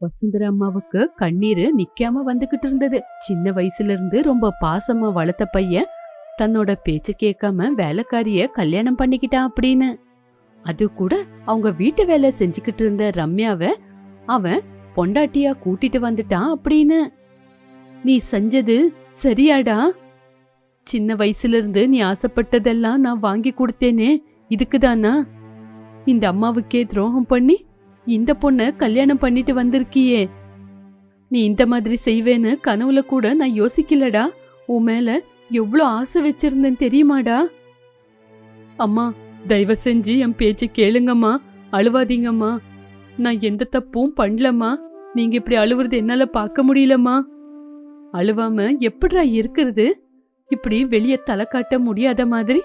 வசுந்தரா அம்மாவுக்கு கண்ணீரு நிக்காம வந்துகிட்டு இருந்தது. சின்ன வயசுல இருந்து ரொம்ப பாசமா வளர்த்த பையன் தன்னோட பேச்சு கேட்காம வேலைக்காரிய கல்யாணம் பண்ணிக்கிட்டான் அப்படின்னு. அது கூட அவங்க வீட்டு வேலை செஞ்சுக்கிட்டு இருந்த ரம்யாவ அவன் பொண்டாட்டியா கூட்டிட்டு வந்துட்டான் அப்படின்னு. நீ செஞ்சது சரியாடா. சின்ன வயசுல இருந்து நீ ஆசைப்பட்டதெல்லாம் நான் வாங்கி கொடுத்தேனே. இதுக்குதானா? இந்த அம்மாவுக்கே துரோகம் பண்ணி இந்த பொண்ணை கல்யாணம் பண்ணிட்டு வந்திருக்கியே. நீ இந்த மாதிரி செய்வேன்னு கனவுல கூட நான் யோசிக்கலடா. உன் மேல எவ்வளோ ஆசை வச்சிருந்தேன் தெரியுமாடா? அம்மா தயவு செஞ்சு என் பேச்சை கேளுங்கம்மா. அழுவாதீங்கம்மா. நான் எந்த தப்பும் பண்ணலம்மா. நீங்க இப்படி அழுவுறது என்னால பார்க்க முடியலம்மா. அழுவாம எப்படிடா இருக்கிறது? இப்படி வெளியே தலை காட்ட முடியாத மாதிரி.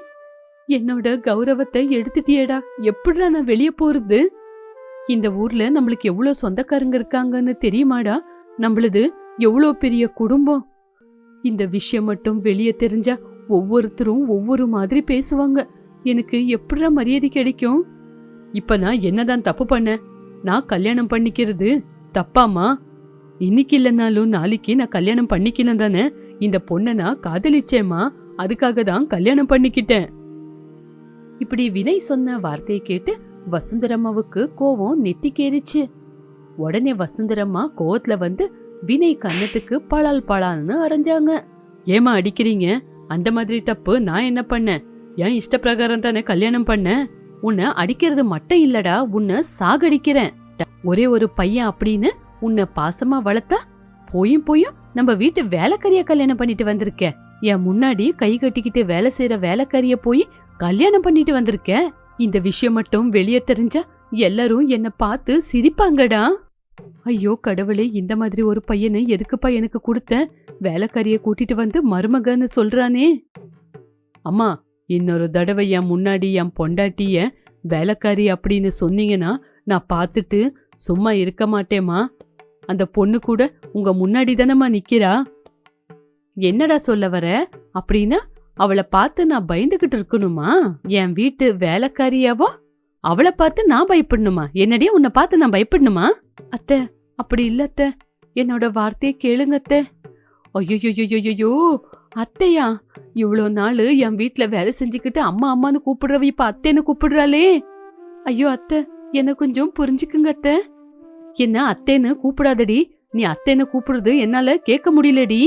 என்னோட கௌரவத்தை எடுத்துட்டியேடா. எப்படிடா நான் வெளியே போறது? இந்த ஊர்ல நம்மளுக்கு எவ்வளோ சொந்தக்காரங்க இருக்காங்கன்னு தெரியுமாடா? நம்மளது எவ்வளோ பெரிய குடும்பம்? இந்த விஷயம் மட்டும் வெளியே தெரிஞ்சா ஒவ்வொருத்தரும் ஒவ்வொரு மாதிரி பேசுவாங்க. எனக்கு எப்படா மரியாதை கிடைக்கும்? இப்ப நான் என்னதான் தப்பு பண்ண? நான் கல்யாணம் பண்ணிக்கிறது தப்பாமா இன்னைக்கு இல்லைனாலும் நாளைக்கு நான் கல்யாணம் பண்ணிக்கணும் தானே? இந்த பொண்ணை நான் காதலிச்சேம்மா. அதுக்காக தான் கல்யாணம் பண்ணிக்கிட்டேன். இப்படி வினய் சொன்ன வார்த்தையை கேட்டு வசுந்தரம்மாவுக்கு கோவம் நெத்திக்கேறிச்சு. உடனே வசுந்தரம்மா கோவத்துல வந்து வினய் கன்னத்துக்கு பழால் பளால்னு அரைஞ்சாங்க. ஏமா அடிக்கிறீங்க? அந்த மாதிரி தப்பு நான் என்ன பண்ணேன்? என் இஷ்ட பிரகாரம் தானே கல்யாணம் பண்ணேன் உன்னை அடிக்கிறது மட்டும் இல்லடா உன்னை சாகடிக்கிறேன். ஒரே ஒரு பையன் அப்படின்னு உன்னை பாசமா வளர்த்தா? போயும் போயும் நம்ம வீட்டு வேலைக்காரிய கல்யாணம் பண்ணிட்டு வந்திருக்க. என் முன்னாடி கை கட்டிக்கிட்டு வேலை செய்யற வேலைக்காரிய போய் கல்யாணம் பண்ணிட்டு வந்திருக்கேன் இந்த விஷயம் மட்டும் வெளியே தெரிஞ்சா எல்லாரும் என்ன பார்த்து சிரிப்பாங்கடா. ஐயோ கடவுளே இந்த மாதிரி ஒரு பையனை எதுக்குப்பா எனக்கு கொடுத்த? வேலைக்காரிய கூட்டிட்டு வந்து மருமகன்னு சொல்றானே. அம்மா இன்னொரு தடவை என் முன்னாடி என் பொண்டாட்டிய வேலைக்காரி அப்படின்னு சொன்னீங்கன்னா நான் பார்த்துட்டு சும்மா இருக்க மாட்டேம்மா. அந்த பொண்ணு கூட உங்க முன்னாடி தானம்மா நிக்கிறா. என்னடா சொல்ல வர? அப்படின்னா அவளை பார்த்து நான் பயந்துகிட்டு இருக்கணுமா? என் வீட்டு வேலைக்காரியாவோ? அவளை பார்த்து நான் பயப்படணுமா? என்னடியே உன்னை பார்த்து நான் பயப்படணுமா? அத்தை அப்படி இல்ல அத்தை. என்னோட வார்த்தையை கேளுங்க அத்தை. ஐயோயோயோயோயோ அத்தையா இவ்வளோ நாள் என் வீட்டில் வேலை செஞ்சுக்கிட்டு அம்மா அம்மான்னு கூப்பிடுறவ இப்போ அத்தைன்னு கூப்பிடுறாளே. ஐயோ அத்தை என்னை கொஞ்சம் புரிஞ்சுக்குங்க அத்தை. என்ன அத்தைன்னு கூப்பிடாதடி. நீ அத்தைன்னு கூப்பிடுறது என்னால் கேட்க முடியலடி.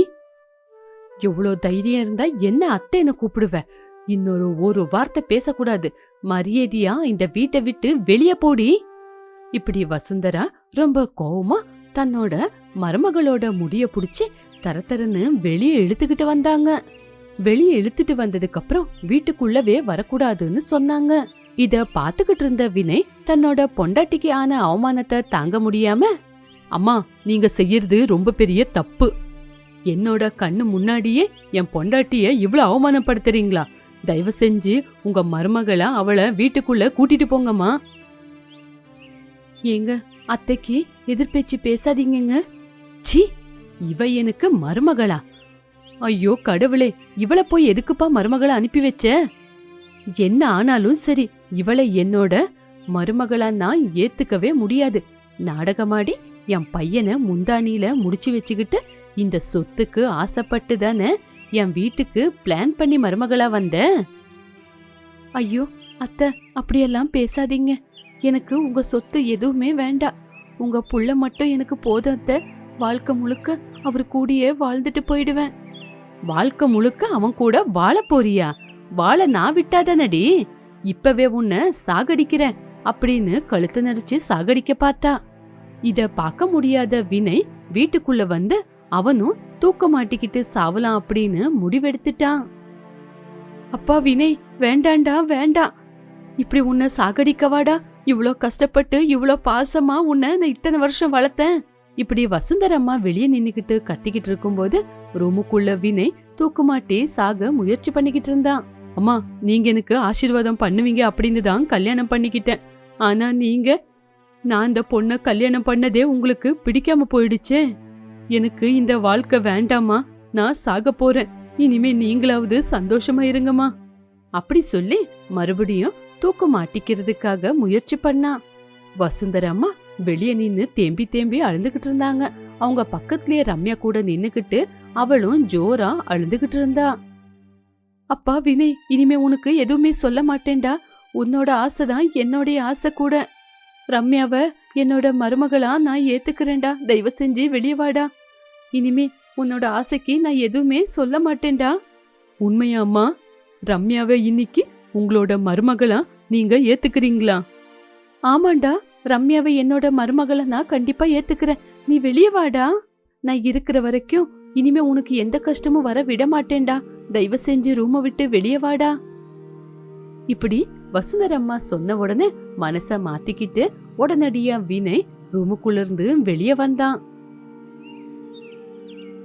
எவ்வளோ தைரியம் இருந்தா என்ன அத்தைன்னு கூப்பிடுவ? இன்னொரு ஒரு வார்த்தை பேசக்கூடாது. மரியாதையா இந்த வீட்டை விட்டு வெளியே போடி. இப்படி வசுந்தரா ரொம்ப கோவமா தன்னோட மருமகளோட முடிய புடிச்சு தரத்தரன்னு வெளியே இழுத்துக்கிட்டு வந்தாங்க. வெளியே இழுத்துட்டு வந்ததுக்கு அப்புறம் வீட்டுக்குள்ளவே வரக்கூடாதுன்னு சொன்னாங்க. இத பாத்துக்கிட்டு இருந்த வினய் தன்னோட பொண்டாட்டிக்கு ஆன அவமானத்தை தாங்க முடியாம அம்மா நீங்க செய்யறது ரொம்ப பெரிய தப்பு. என்னோட கண்ணு முன்னாடியே என் பொண்டாட்டிய இவ்ளோ அவமானப்படுத்துறீங்களா? தயவு செஞ்சு உங்க மருமகளை அவளை வீட்டுக்குள்ள கூட்டிட்டு போங்கம்மா. ஏங்க அத்தைக்கு எதிர்பேச்சு பேசாதீங்கங்க. சி இவ எனக்கு மருமகளா? ஐயோ கடவுளே இவளை போய் எதுக்குப்பா மருமகளை அனுப்பி வச்ச? என்ன ஆனாலும் சரி இவளை என்னோட மருமகளா நான் ஏத்துக்கவே முடியாது. நாடகமாடி என் பையனை முந்தானியில முடிச்சு வச்சுக்கிட்டு இந்த சொத்துக்கு ஆசைப்பட்டு தானே என் வீட்டுக்கு பிளான் பண்ணி மருமகளா வந்த? ஐயோ அத்தை அப்படியெல்லாம் பேசாதீங்க. எனக்கு உங்க சொத்து எதுவுமே வேண்டாம். உங்க புள்ள மட்டும் எனக்கு போதும் அத்தை. வாழ்க்கை முழுக்க அவர் கூடயே வாழ்ந்துட்டு போயிடுவேன். வாழ்க்கை முழுக்க அவன் கூட வாழ போறியா? வாழ நான் விட்டாதானடி இப்பவே உன்னை சாகடிக்கிறேன் அப்படின்னு கழுத்து நெரிச்சு சாகடிக்க பார்த்தா. இத பார்க்க முடியாத வினை வீட்டுக்குள்ள வந்து அவனும் தூக்க மாட்டிக்கிட்டு சாவலாம் அப்படின்னு முடிவெடுத்துட்டான். அப்பா வினய் வேண்டாண்டா வேண்டாம் இப்படி உன்னை சாகடிக்கவாடா? இவ்ளோ கஷ்டப்பட்டு இவ்ளோ பாசமா உன்னை நான் இத்தனை வருஷம் வளர்த்தேன். இப்படி வசுந்தரம்மா வெளியே நின்னுக்கிட்டு கத்திக்கிட்டு இருக்கும்போது ரூமுக்குள்ள வினய் தூக்குமாட்டி சாக முயற்சி பண்ணிக்கிட்டு இருந்தான். அம்மா நீங்க எனக்கு ஆசீர்வாதம் பண்ணுவீங்க அப்படின்னு தான் கல்யாணம் பண்ணிக்கிட்டேன். ஆனா நீங்க நான் இந்த பொண்ணை கல்யாணம் பண்ணதே உங்களுக்கு பிடிக்காம போயிடுச்சே. எனக்கு இந்த வாழ்க்கை வேண்டாமா நான் சாக போறேன். இனிமே நீங்களாவது சந்தோஷமா இருங்கம்மா. அப்படி சொல்லி மறுபடியும் தூக்கு மாட்டிக்கிறதுக்காக முயற்சி பண்ணா. வசுந்தரம்மா வெளியே நின்னு தேம்பி தேம்பி அழுந்துகிட்டு இருந்தாங்க. அவங்க பக்கத்துலயே ரம்யா கூட நின்னுகிட்டு அவளும் ஜோரா அழுந்துகிட்டு இருந்தா. அப்பா வினய் இனிமே உனக்கு எதுவுமே சொல்ல மாட்டேன்டா. உன்னோட ஆசைதான் என்னோடைய ஆசை கூட. ரம்யாவ என்னோட மருமகளா நான் ஏத்துக்கிறேன்டா. தயவு செஞ்சு வெளியே வாடா. இனிமே உன்னோட ஆசைக்கு நான் எதுவுமே சொல்ல மாட்டேன்டா. உண்மையா அம்மா? ரம்யாவை இன்னைக்கு உங்களோட மருமகளா நீங்க ஏத்துக்கிறீங்களா? ஆமாண்டா ரம்யாவை என்னோட மருமகளை நான் கண்டிப்பா ஏத்துக்கிறேன். நீ வெளியே வாடா. நான் இருக்கிற வரைக்கும் இனிமே உனக்கு எந்த கஷ்டமும் வர விட மாட்டேன்டா. தயவு செஞ்சு ரூமை விட்டு வெளியே வாடா. இப்படி வசுந்தரம்மா சொன்ன உடனே மனச மாத்திக்கிட்டு உடனடியா வினய் ரூமுக்குள்ள இருந்து வெளியே வந்தான்.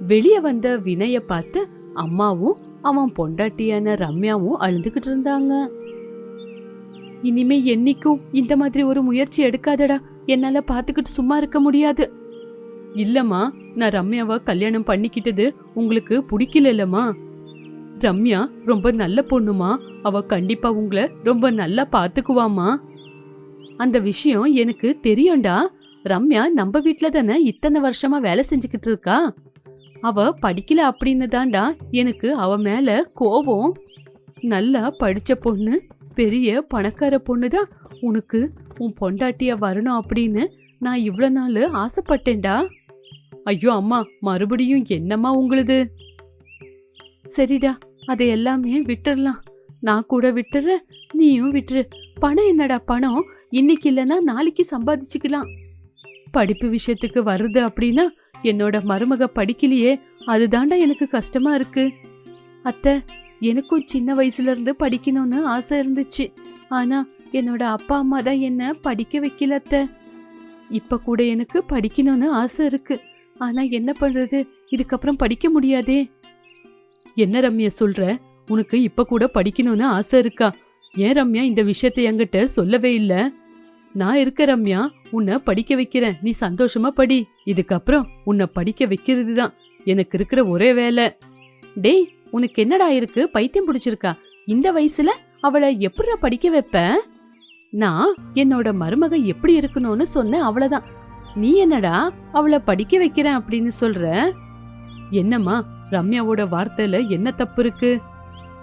வெளியே வந்த வினய பார்த்து அம்மாவும் அவன் பொண்டாட்டியான ரம்யாவும் அழுதுகிட்டு இருந்தாங்க. இனிமே என்னைக்கும் இந்த மாதிரி ஒரு முயற்சி எடுக்காதடா. என்னால பாத்துக்கிட்டு சும்மா இருக்க முடியாது. இல்லம்மா நான் ரம்யாவை கல்யாணம் பண்ணிக்கிட்டது உங்களுக்கு பிடிக்கலல்லம்மா. ரம்யா ரொம்ப நல்ல பொண்ணுமா. அவ கண்டிப்பா உங்களை ரொம்ப நல்லா பாத்துக்குவாமா அந்த விஷயம் எனக்கு தெரியும்டா. ரம்யா நம்ம வீட்டில் தானே இத்தனை வருஷமா வேலை செஞ்சுக்கிட்டு இருக்கா? அவ படிக்கல அப்படின்னு தாண்டா எனக்கு அவ மேல கோபம் நல்லா படிச்ச பொண்ணு பெரிய பணக்கார பொண்ணு தான் உனக்கு உன் பொண்டாட்டிய வரணும் அப்படின்னு நான் இவ்வளோ நாள் ஆசைப்பட்டேன்டா. ஐயோ அம்மா மறுபடியும் என்னம்மா உங்களுது? சரிடா அதை எல்லாமே விட்டுறலாம். நான் கூட விட்டுறேன் நீயும் விட்டுரு. பணம் என்னடா பணம்? இன்னைக்கு இல்லைன்னா நாளைக்கு சம்பாதிச்சுக்கலாம். படிப்பு விஷயத்துக்கு வருது அப்படின்னா என்னோட மருமக படிக்கலையே அதுதாண்டா எனக்கு கஷ்டமா இருக்கு. அத்தை எனக்கும் சின்ன வயசுல இருந்து படிக்கணும்னு ஆசை இருந்துச்சு. ஆனா என்னோட அப்பா அம்மா தான் என்ன படிக்க வைக்கல அத்தை. இப்ப கூட எனக்கு படிக்கணும்னு ஆசை இருக்கு. ஆனா என்ன பண்றது? இதுக்கப்புறம் படிக்க முடியாதே. என்ன ரம்யா சொல்ற? உனக்கு இப்ப கூட படிக்கணும்னு ஆசை இருக்கா? ஏன் ரம்யா இந்த விஷயத்தை என்கிட்ட சொல்லவே இல்ல? நான் இருக்க ரம்யா உன்னை படிக்க வைக்கிறேன். நீ சந்தோஷமா படி. இதுக்கப்புறம் உன்னை படிக்க வைக்கிறது தான் எனக்கு இருக்கிற ஒரே வேலை. டேய் உனக்கு என்னடா இருக்கு? பைத்தியம் பிடிச்சிருக்கா. இந்த வயசுல அவளை எப்படி படிக்க வைப்ப? நான் என்னோட மருமக எப்படி இருக்கணும்னு சொன்னேன் அவ்வளவுதான். நீ என்னடா அவளை படிக்க வைக்கிறேன் அப்படின்னு சொல்ற? என்னம்மா ரம்யாவோட வார்த்தையில என்ன தப்பு இருக்கு?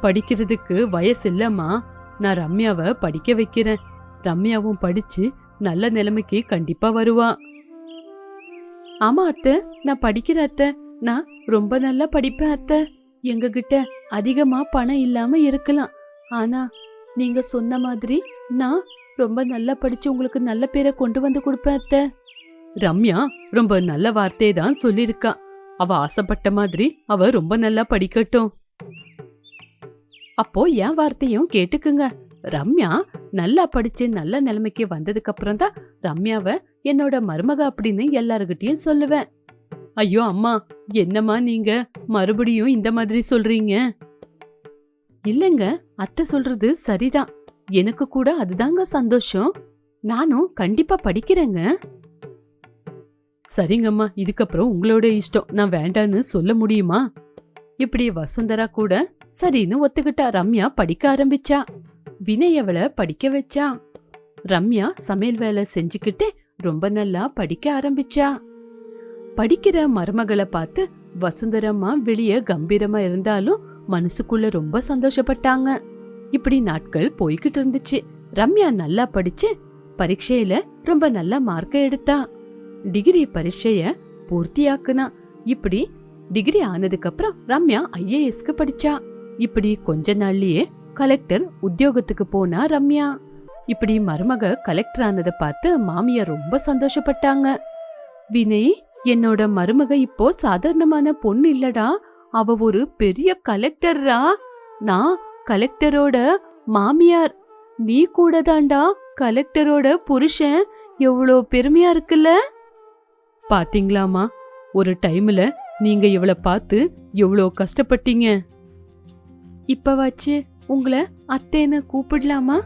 படிக்கிறதுக்கு வயசு இல்லம்மா. நான் ரம்யாவை படிக்க வைக்கிறேன். ரம்யாவும் படிச்சு நல்ல நிலைமைக்கு கண்டிப்பா வருவா. ஆமா அத்தை நான் படிக்கிற அத்தை. நான் ரொம்ப நல்லா படிப்பேன் அத்தை. எங்க கிட்ட அதிகமா பணம் இல்லாம இருக்கலாம். ஆனா நீங்க சொன்ன மாதிரி நான் ரொம்ப நல்லா படிச்சு உங்களுக்கு நல்ல பேரை கொண்டு வந்து கொடுப்பேன் அத்தை. ரம்யா ரொம்ப நல்ல வார்த்தையை தான் சொல்லியிருக்கா. அவ ஆசைப்பட்ட மாதிரி அவ ரொம்ப நல்லா படிக்கட்டும். அப்போ என் வார்த்தையும் கேட்டுக்குங்க. ரம்யா நல்லா படிச்சு நல்ல நிலைமைக்கு வந்ததுக்கு அப்புறம் தான் ரம்யாவை என்னோட மருமக அப்படின்னு எல்லாருக்கிட்டையும் சொல்லுவேன். ஐயோ அம்மா என்னம்மா நீங்க? மறுபடியும் இந்த மாதிரி சொல்றீங்க? இல்லைங்க அத்தை சொல்றது சரிதான். எனக்கு கூட அதுதாங்க சந்தோஷம். நானும் கண்டிப்பா படிக்கிறேங்க. சரிங்கம்மா இதுக்கப்புறம் உங்களோட இஷ்டம். நான் வேண்டான்னு சொல்ல முடியுமா? இப்படி வசுந்தரா கூட சரின்னு ஒத்துக்கிட்டா ரம்யா படிக்க ஆரம்பிச்சா. வினய் அவளை படிக்க வச்சா. ரம்யா சமையல் வேலை செஞ்சுக்கிட்டு ரொம்ப நல்லா படிக்க ஆரம்பிச்சா. படிக்கிற மருமகளை பார்த்து வசுந்தரம்மா வெளியே கம்பீரமா இருந்தாலும் மனசுக்குள்ள ரொம்ப சந்தோஷப்பட்டாங்க. இப்படி நாட்கள் போய்கிட்டு இருந்துச்சு. ரம்யா நல்லா படிச்சு பரீட்சையில ரொம்ப நல்ல மார்க்க எடுத்தா. டிகிரி பரீட்சைய பூர்த்தியாக்குனா இப்படி டிகிரி ஆனதுக்கு அப்புறம் ரம்யா ஐஏஎஸ்க்கு படிச்சா. இப்படி கொஞ்ச நாள்லயே கலெக்டர் உத்தியோகத்துக்கு போனா ரம்யா. இப்படி மருமக கலெக்டர் ஆனதை பார்த்து மாமியார் ரொம்ப சந்தோஷப்பட்டாங்க. வினய் என்னோட மருமக இப்போ சாதாரணமான பொண்ணு இல்லடா. அவ ஒரு பெரிய கலெக்டர்ரா. நான் கலெக்டரோட மாமியார். நீ கூட தாண்டா கலெக்டரோட புருஷன். எவ்வளோ பெருமையா இருக்குல்ல. பாத்தீங்களாமா ஒரு டைம்ல நீங்க இவள பார்த்து எவ்வளோ கஷ்டப்பட்டீங்க. இப்பவாச்சு உங்களை அத்தேன்னு கூப்பிடலாமா?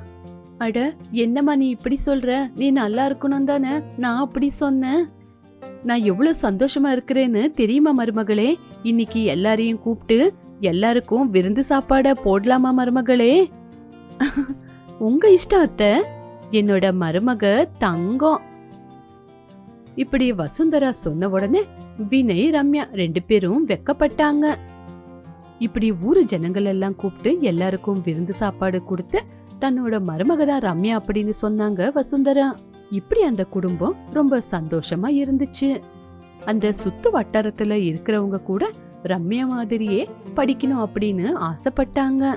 அட என்னம்மா நீ இப்படி சொல்ற? நீ நல்லா இருக்கணும் தானே? நான் அப்படி சொன்னேன். நான் எவ்வளோ சந்தோஷமா இருக்கிறேன்னு தெரியுமா மருமகளே? இன்னைக்கு எல்லாரையும் கூப்பிட்டு எல்லாருக்கும் விருந்து சாப்பாட போடலாமா மருமகளே? உங்க இஷ்டம் அத்தை. என்னோட மருமக தங்கம். இப்படி வசுந்தரா சொன்ன உடனே வினய் ரம்யா ரெண்டு பேரும் வெக்கப்பட்டாங்க. இப்படி ஊரு ஜனங்கள் எல்லாம் கூப்பிட்டு எல்லாருக்கும் விருந்து சாப்பாடு கொடுத்து தன்னோட மருமக தான் ரம்யா அப்படின்னு சொன்னாங்க வசுந்தரா. இப்படி அந்த குடும்பம் ரொம்ப சந்தோஷமா இருந்துச்சு. அந்த சுத்து வட்டாரத்துல இருக்கிறவங்க கூட ரம்யா மாதிரியே படிக்கணும் அப்படின்னு ஆசைப்பட்டாங்க.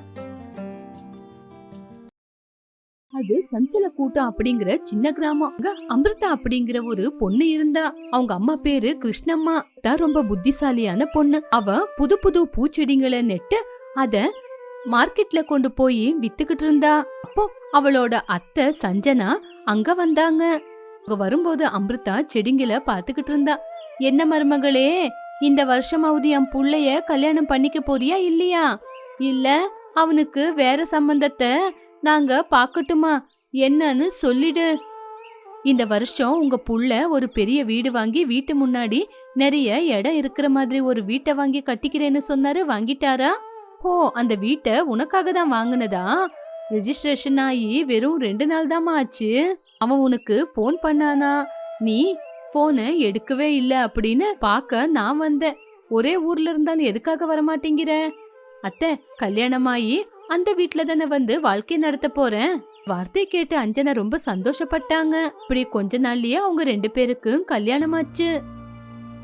அது சஞ்சல கூட்டம் அப்படிங்கிற சின்ன கிராமம். அமிர்தா அப்படிங்கிற ஒரு பொண்ணு இருந்தா. அவங்க அம்மா பேரு கிருஷ்ணம்மா. தான் ரொம்ப புத்திசாலியான பொண்ணு. அவ புது புது பூச்செடிங்களை நெட்டு அத மார்க்கெட்ல கொண்டு போய் வித்துக்கிட்டு இருந்தா. அப்போ அவளோட அத்தை சஞ்சனா அங்க வந்தாங்க. அங்க வரும்போது அமிர்தா செடிங்களை பாத்துக்கிட்டு இருந்தா. என்ன மருமகளே இந்த வருஷமாவது என் புள்ளைய கல்யாணம் பண்ணிக்க போறியா இல்லையா? இல்ல அவனுக்கு வேற சம்பந்தத்தை நாங்க பாக்கட்டுமா? என்னன்னு சொல்லிடு. இந்த வருஷம் உங்க புள்ள ஒரு பெரிய வீடு வாங்கி வீட்டு முன்னாடி நிறைய இடம் இருக்கிற மாதிரி ஒரு வீட்டை வாங்கி கட்டிக்கிறேன்னு சொன்னாரு. வாங்கிட்டாரா? ஓ அந்த வீட்டை உனக்காக தான் வாங்கினதா? ரெஜிஸ்ட்ரேஷன் ஆகி வெறும் ரெண்டு நாள் தான் ஆச்சு. அவன் உனக்கு ஃபோன் பண்ணானா? நீ ஃபோனு எடுக்கவே இல்லை அப்படின்னு பார்க்க நான் வந்தேன். ஒரே ஊர்ல இருந்தாலும் எதுக்காக வரமாட்டேங்கிற? அத்தை கல்யாணமாயி அந்த வீட்ல தானே வந்து வாழ்க்கை நடத்த போறேன். வார்த்தை கேட்டு அஞ்சனா ரொம்ப சந்தோஷப்பட்டாங்க. இப்படி கொஞ்ச நாள்லயே அவங்க ரெண்டு பேருக்கும் கல்யாணம் ஆச்சு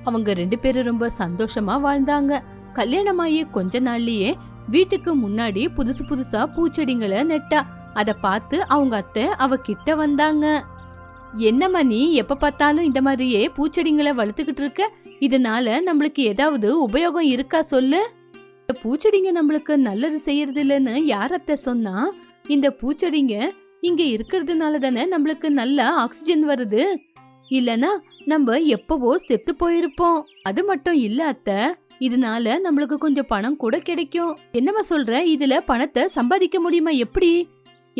அவங்க ரெண்டு பேரும் ரொம்ப சந்தோஷமா வாழ்ந்தாங்க. கல்யாணமாயி கொஞ்ச நாள்லயே வீட்டுக்கு முன்னாடி புதுசு புதுசா பூச்செடிங்களை நெட்டா. அத பார்த்து அவங்க அத்தை அவ கிட்ட வந்தாங்க. என்னம்மா நீ எப்ப பார்த்தாலும் இந்த மாதிரியே பூச்செடிங்களை வளர்த்துக்கிட்டு இருக்க? இதனால நம்மளுக்கு ஏதாவது உபயோகம் இருக்கா சொல்லு? பூச்செடிங்க நம்மளுக்கு நல்லது செய்யறது இல்லைன்னு யார் அத்தை சொன்னா? இந்த பூச்செடிங்க இங்க இருக்கிறதுனால தானே நம்மளுக்கு நல்ல ஆக்சிஜன் வருது? இல்லனா நம்ம எப்பவோ செத்து போயிருப்போம். அது மட்டும் இல்ல அத்த. இதனால நம்மளுக்கு கொஞ்சம் பணம் கூட கிடைக்கும். என்னம்மா சொல்ற? இதுல பணத்தை சம்பாதிக்க முடியுமா? எப்படி?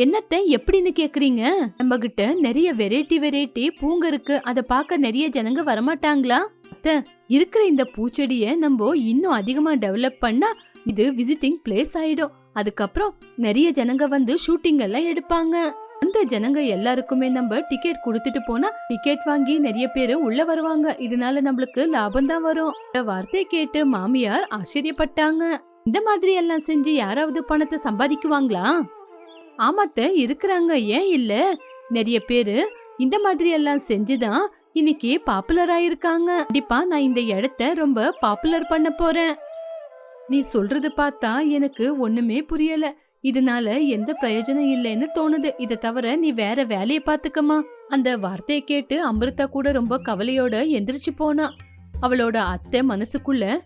என்னத்தை எப்படின்னு கேக்குறீங்க? நம்ம கிட்ட நிறைய வெரைட்டி வெரைட்டி பூங்க இருக்கு. அதை பார்க்க நிறைய ஜனங்க வரமாட்டாங்களா? அத்த இருக்கிற இந்த பூச்செடிய நம்ம இன்னும் அதிகமா டெவலப் பண்ணா இது விசிட்டிங் பிளேஸ் ஆயிடும். அதுக்கப்புறம் நிறைய ஜனங்க வந்து ஷூட்டிங் எல்லாம் எடுப்பாங்க. அந்த ஜனங்க எல்லாருக்குமே நம்ம டிக்கெட் கொடுத்துட்டு போனா டிக்கெட் வாங்கி நிறைய பேர் உள்ள வருவாங்க. இதனால நம்மளுக்கு லாபம் தான் வரும். இந்த வார்த்தையை கேட்டு மாமியார் ஆச்சரியப்பட்டாங்க. இந்த மாதிரி எல்லாம் செஞ்சு யாராவது பணத்தை சம்பாதிக்குவாங்களா? ஆமாத்த இருக்கிறாங்க. ஏன் இல்ல? நிறைய பேரு இந்த மாதிரி எல்லாம் செஞ்சுதான் இன்னைக்கு பாப்புலர் ஆயிருக்காங்க. கண்டிப்பா நான் இந்த இடத்த ரொம்ப பாப்புலர் பண்ண போறேன். நீ சொல்றது பார்த்தா எனக்கு ஒண்ணுமே புரியல. இதனால எந்த பிரயோஜனம் இல்லைன்னு தோணுது. இதை தவிர நீ வேற வேலைய பாத்துக்கமா அந்த வார்த்தையை கேட்டு அமிர்தா கூட ரொம்ப கவலையோட எந்திரிச்சு போனா. அவளோட அத்தை மனசுக்குள்ள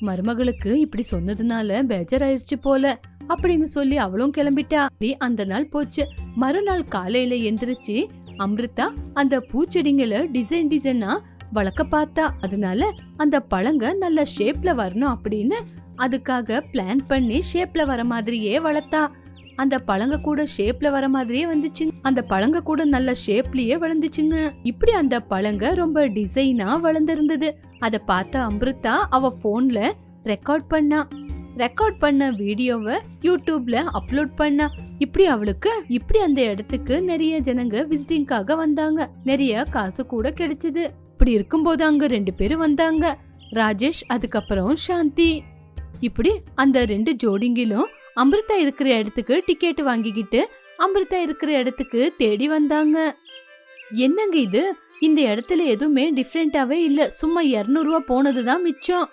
மருமகளுக்கு இப்படி சொன்னதுனால பேஜராயிருச்சு போல அப்படின்னு சொல்லி அவளும் கிளம்பிட்டா. அப்படி அந்த நாள் போச்சு. மறுநாள் காலையில எந்திரிச்சு அமிர்தா அந்த பூச்செடிங்களை டிசைன் டிசைனா வளர்க்க பார்த்தா. அதனால அந்த பழங்க நல்ல ஷேப்ல வரணும் அப்படின்னு அதுக்காக பிளான் பண்ணி ஷேப்ல வர மாதிரியே வளர்த்தா. அந்த பழங்க கூட ஷேப்ல வர மாதிரியே வந்துச்சுங்க. அந்த பழங்க கூட நல்ல ஷேப்லயே வளர்ந்துச்சுங்க. இப்படி அந்த பழங்க ரொம்ப டிசைனா வளர்ந்துருந்தது. அதை பார்த்த அம்ருதா அவ ஃபோன்ல ரெக்கார்ட் பண்ணா. ரெக்கார்ட் பண்ண வீடியோவை யூடியூப்ல அப்லோட் பண்ணா. இப்படி அவளுக்கு இப்படி அந்த இடத்துக்கு நிறைய ஜனங்க விசிட்டிங்காக வந்தாங்க. நிறைய காசு கூட கிடைச்சது. இப்படி இருக்கும்போது அங்க ரெண்டு பேரும் வந்தாங்க. ராஜேஷ் அதுக்கப்புறம் சாந்தி. இப்படி அந்த ரெண்டு ஜோடிங்கிலும் அமிர்தா இருக்கிற இடத்துக்கு டிக்கெட் வாங்கிக்கிட்டு அமிர்தா இருக்கிற இடத்துக்கு தேடி வந்தாங்க. என்னங்க இது? இந்த இடத்துல எதுவுமே டிஃப்ரெண்ட்டாகவே இல்ல. சும்மா இரநூறுவா போனதுதான் மிச்சம்.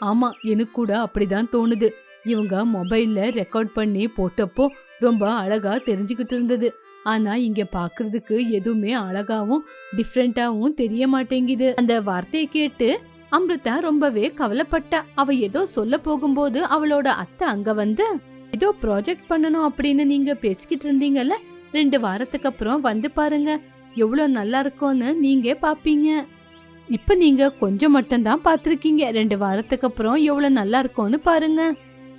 ஆமா எனக்கு கூட அப்படிதான் தோணுது. இவங்க மொபைல்ல ரெக்கார்ட் பண்ணி போட்டப்போ ரொம்ப அழகா தெரிஞ்சுக்கிட்டு இருந்தது. ஆனா இங்க பாக்குறதுக்கு எதுவுமே அழகாவும் டிஃப்ரெண்ட்டாகவும் தெரிய மாட்டேங்குது. அந்த வார்த்தையை கேட்டு அமிர்தா ரொம்பவே கவலைப்பட்டா. அவ ஏதோ சொல்ல போகும்போது அவளோட அத்தை அங்க வந்து ஏதோ ப்ராஜெக்ட் பண்ணணும் அப்படின்னு நீங்க பேசிக்கிட்டு இருந்தீங்கல்ல? ரெண்டு வாரத்துக்கு அப்புறம் வந்து பாருங்க. எவ்வளோ நல்லா இருக்கும்னு நீங்க பார்ப்பீங்க இப்போ நீங்க கொஞ்சம் மட்டும்தான் பார்த்துருக்கீங்க ரெண்டு வாரத்துக்கு அப்புறம் எவ்வளோ நல்லா இருக்கும்னு பாருங்க.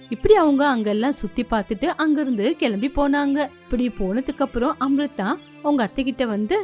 இப்படி அவங்க அங்கெல்லாம் சுத்தி பார்த்துட்டு அங்கிருந்து கிளம்பி போனாங்க. இப்படி போனதுக்கு அப்புறம் அமிர்தா அவங்க அத்தைகிட்ட வந்து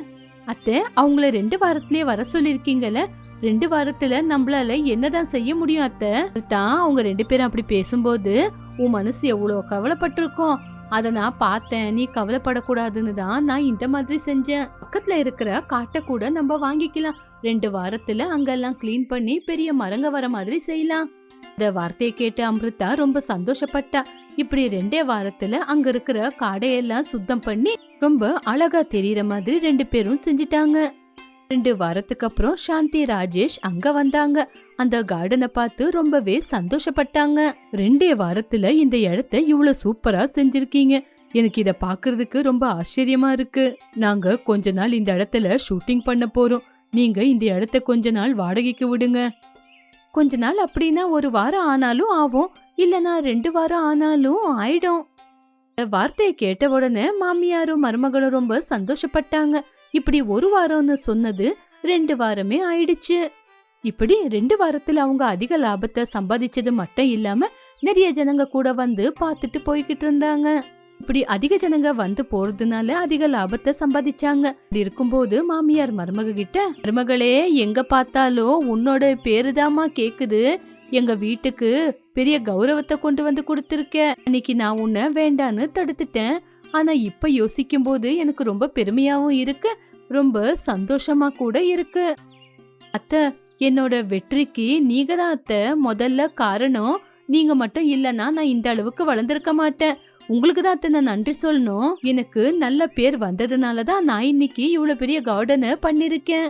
அத்தை அவங்கள ரெண்டு வாரத்திலேயே வர சொல்லிருக்கீங்கல்ல ரெண்டு வாரத்துல நம்மளால என்னதான் செய்ய முடியும் அத்தை? தான் அவங்க ரெண்டு பேரும் அப்படி பேசும்போது உன் மனசு எவ்வளோ கவலைப்பட்டிருக்கும். அதை நான் பார்த்தேன். நீ கவலைப்படக்கூடாதுன்னு தான் நான் இந்த மாதிரி செஞ்சேன். பக்கத்துல இருக்கிற காட்டை கூட நம்ம வாங்கிக்கலாம். ரெண்டு வாரத்துல அங்கெல்லாம் க்ளீன் பண்ணி பெரிய மரங்க வர மாதிரி செய்யலாம். இந்த வார்த்தையை கேட்டு அமிர்தா ரொம்ப சந்தோஷப்பட்டா. இப்படி ரெண்டே வாரத்துல அங்க இருக்கிற காடையெல்லாம் சுத்தம் பண்ணி ரொம்ப அழகா தெரியற மாதிரி ரெண்டு பேரும் செஞ்சிட்டாங்க. ரெண்டு வாரத்துக்கு அப்புறம் சாந்தி ராஜேஷ் அங்க வந்தாங்க. அந்த கார்டனை பார்த்து ரொம்பவே சந்தோஷப்பட்டாங்க. ரெண்டே வாரத்துல இந்த இடத்த இவ்வளவு சூப்பரா செஞ்சிருக்கீங்க. எனக்கு இத பாக்குறதுக்கு ரொம்ப ஆச்சரியமா இருக்கு. நாங்க கொஞ்ச நாள் இந்த இடத்துல ஷூட்டிங் பண்ண போறோம். நீங்க இந்த இடத்த கொஞ்ச நாள் வாடகைக்கு விடுங்க. கொஞ்ச நாள் அப்படின்னா ஒரு வாரம் ஆனாலும் ஆகும். இல்லனா ரெண்டு வாரம் ஆனாலும் ஆயிடும். இந்த வார்த்தையை கேட்ட உடனே மாமியாரும் மருமகளும் ரொம்ப சந்தோஷப்பட்டாங்க. இப்படி ஒரு வாரம்னு சொன்னது ரெண்டு வாரமே ஆயிடுச்சு. இப்படி ரெண்டு வாரத்துல அவங்க அதிக லாபத்தை சம்பாதிச்சது மட்டும் இல்லாம நிறைய ஜனங்க கூட வந்து பார்த்துட்டு போய்கிட்டு இருந்தாங்க. இப்படி அதிக ஜனங்க வந்து போறதுனால அதிக லாபத்தை சம்பாதிச்சாங்க. இப்படி இருக்கும்போது மாமியார் மருமக கிட்ட மருமகளே எங்க பார்த்தாலும் உன்னோட பேருதாமா கேக்குது. எங்க வீட்டுக்கு பெரிய கௌரவத்தை கொண்டு வந்து கொடுத்துருக்க. அன்னைக்கு நான் உன்னை வேண்டான்னு தடுத்துட்டேன். ஆனா இப்ப யோசிக்கும் போது எனக்கு ரொம்ப பெருமையாவும் இருக்கு. ரொம்ப சந்தோஷமா கூட இருக்கு. அத்தை என்னோட வெற்றிக்கு நீங்க தான் அத்த முதல்ல காரணம். நீங்க மட்டும் இல்லைன்னா நான் இந்த அளவுக்கு வளர்ந்துருக்க மாட்டேன். உங்களுக்கு தான் அத்தை நான் நன்றி சொல்லணும். எனக்கு நல்ல பேர் வந்ததுனால தான் நான் இன்னைக்கு இவ்வளவு பெரிய கார்டனை பண்ணிருக்கேன்.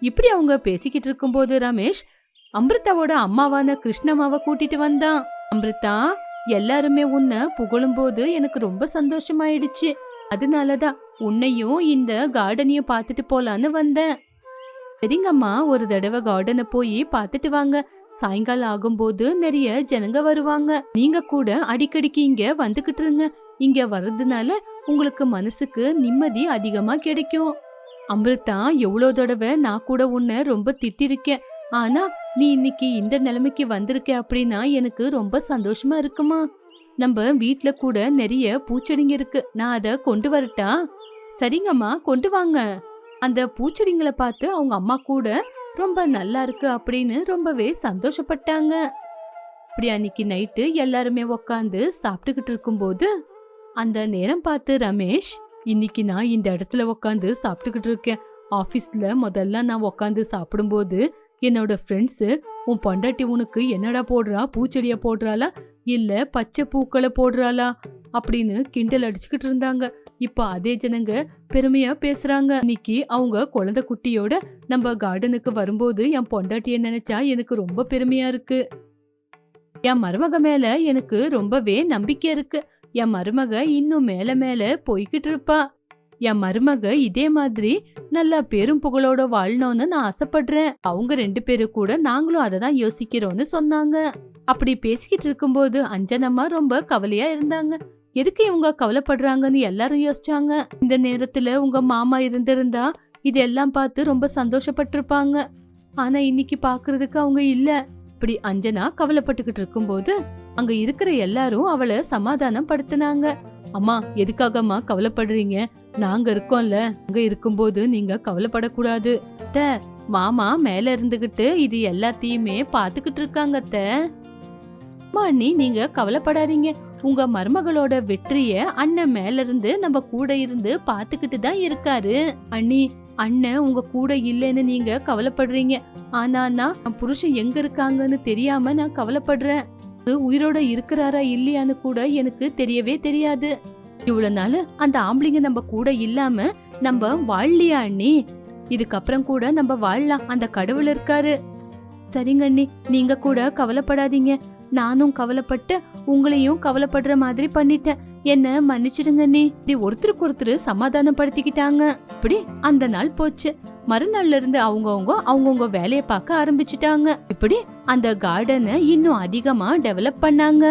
இப்படி அவங்க பேசிக்கிட்டு இருக்கும்போது ரமேஷ் அமிர்தாவோட அம்மாவான கிருஷ்ணம்மாவை கூட்டிட்டு வந்தான். அமிர்தா எல்லாருமே உன்னை புகழும்போது எனக்கு ரொம்ப சந்தோஷமாயிடுச்சு. அதனாலதான் உன்னையும் இந்த கார்டனையும் பார்த்துட்டு போலான்னு வந்தேன். சரிங்கம்மா ஒரு தடவை கார்டனை போய் பார்த்துட்டு வாங்க. சாயங்காலம் ஆகும்போது நிறைய ஜனங்க வருவாங்க. நீங்க கூட அடிக்கடிக்கு இங்க வந்துகிட்டு இருங்க. இங்க வர்றதுனால உங்களுக்கு மனசுக்கு நிம்மதி அதிகமா கிடைக்கும். அமிர்தா எவ்வளோ தடவை நான் கூட உன்னை ரொம்ப திட்டிருக்கேன். ஆனா நீ இன்னைக்கு இந்த நிலைமைக்கு வந்திருக்க அப்படின்னா எனக்கு ரொம்ப சந்தோஷமா இருக்குமா? நம்ம வீட்ல கூட நிறைய பூச்செடிங்க இருக்கு. நான் அத கொண்டு வரட்டா? சரிங்கம்மா கொண்டு வாங்க. அந்த பூச்செடிங்களை பார்த்து அவங்க அம்மா கூட ரொம்ப நல்லா இருக்கு அப்படின்னு ரொம்பவே சந்தோஷப்பட்டாங்க. இப்படி அன்னைக்கு நைட்டு எல்லாருமே உக்காந்து சாப்பிட்டுக்கிட்டு இருக்கும்போது அந்த நேரம் பார்த்து ரமேஷ் இன்னைக்கு நான் இந்த இடத்துல உக்காந்து சாப்பிட்டுக்கிட்டு இருக்கேன். ஆஃபீஸில் முதல்ல நான் உக்காந்து சாப்பிடும்போது என்னோட ஃப்ரெண்ட்ஸு உன் பொண்டாட்டி உனக்கு என்னடா போடுறா? பூச்செடியை போடுறாளா? இல்லை பச்சை பூக்களை போடுறாளா? அப்படின்னு கிண்டல் அடிச்சுக்கிட்டு இருந்தாங்க. இப்போ அதே ஜனங்க பெருமையா பேசுறாங்க. இன்னைக்கு அவங்க குழந்தை குட்டியோட நம்ம கார்டனுக்கு வரும்போது என் பொண்டாட்டிய நினைச்சா எனக்கு ரொம்ப பெருமையா இருக்கு. என் மருமக மேல எனக்கு ரொம்பவே நம்பிக்கை இருக்கு. என் மருமக இன்னும் மேல மேல போய்கிட்டு இருப்பா. என் மருமக இதே மாதிரி நல்லா பெரும் புகழோட வாழணும்னு நான் ஆசைப்படுறேன். அவங்க ரெண்டு பேரும் கூட நாங்களும் அதை தான் யோசிக்கிறோம்னு சொன்னாங்க. அப்படி பேசிக்கிட்டு இருக்கும்போது அஞ்சனம்மா ரொம்ப கவலையா இருந்தாங்க. எதுக்கு இவங்க கவலைப்படுறாங்கன்னு எல்லாரும் யோசிச்சாங்க. இந்த நேரத்துல உங்க மாமா இருந்திருந்தா இதெல்லாம் பார்த்து ரொம்ப சந்தோஷப்பட்டிருப்பாங்க. ஆனா இன்னைக்கு பாக்குறதுக்கு அவங்க இல்ல. இப்படி அஞ்சனா கவலைப்பட்டுக்கிட்டு இருக்கும்போது அங்க இருக்கிற எல்லாரும் அவளை சமாதானம் படுத்தினாங்க அம்மா எதுக்காகம்மா கவலைப்படுறீங்க? நாங்க இருக்கோம்ல. அங்க இருக்கும்போது நீங்க கவலைப்படக்கூடாது. அத்தை, மாமா மேல இருந்துகிட்டு இது எல்லாத்தையுமே பாத்துக்கிட்டு இருக்காங்க அத்தை. அம்மா அண்ணி நீங்க கவலைப்படாதீங்க. உங்க மருமகளோட வெற்றிய அண்ணன் மேல இருந்து நம்ம கூட இருந்து பாத்துக்கிட்டு தான் இருக்காரு. அண்ணி அண்ணன் உங்க கூட இல்லைன்னு நீங்க கவலைப்படுறீங்க. ஆனா நான் புருஷன் எங்க இருக்காங்கன்னு தெரியாம நான் கவலைப்படுறேன். உயிரோட இருக்கிறாரா இல்லையான்னு கூட எனக்கு தெரியவே தெரியாது. இவ்வளவு நாள் அந்த ஆம்பளைங்க நம்ம கூட இல்லாம நம்ம வாழலையா அண்ணி? இதுக்கப்புறம் கூட நம்ம வாழலாம். அந்த கடவுள் இருக்காரு. சரிங்க அண்ணி. நீங்க கூட கவலைப்படாதீங்க. நானும் கவலைப்பட்டு உங்களையும் கவலைப்படுற மாதிரி பண்ணிட்டேன். என்ன மன்னிச்சிடுங்க நீ இப்படி ஒருத்தருக்கு ஒருத்தர் சமாதானப்படுத்திக்கிட்டாங்க. இப்படி அந்த நாள் போச்சு. மறுநாள்ல இருந்து அவங்கவுங்க அவங்கவுங்க வேலையை பார்க்க ஆரம்பிச்சிட்டாங்க. இப்படி அந்த கார்டனை இன்னும் அதிகமா டெவலப் பண்ணாங்க.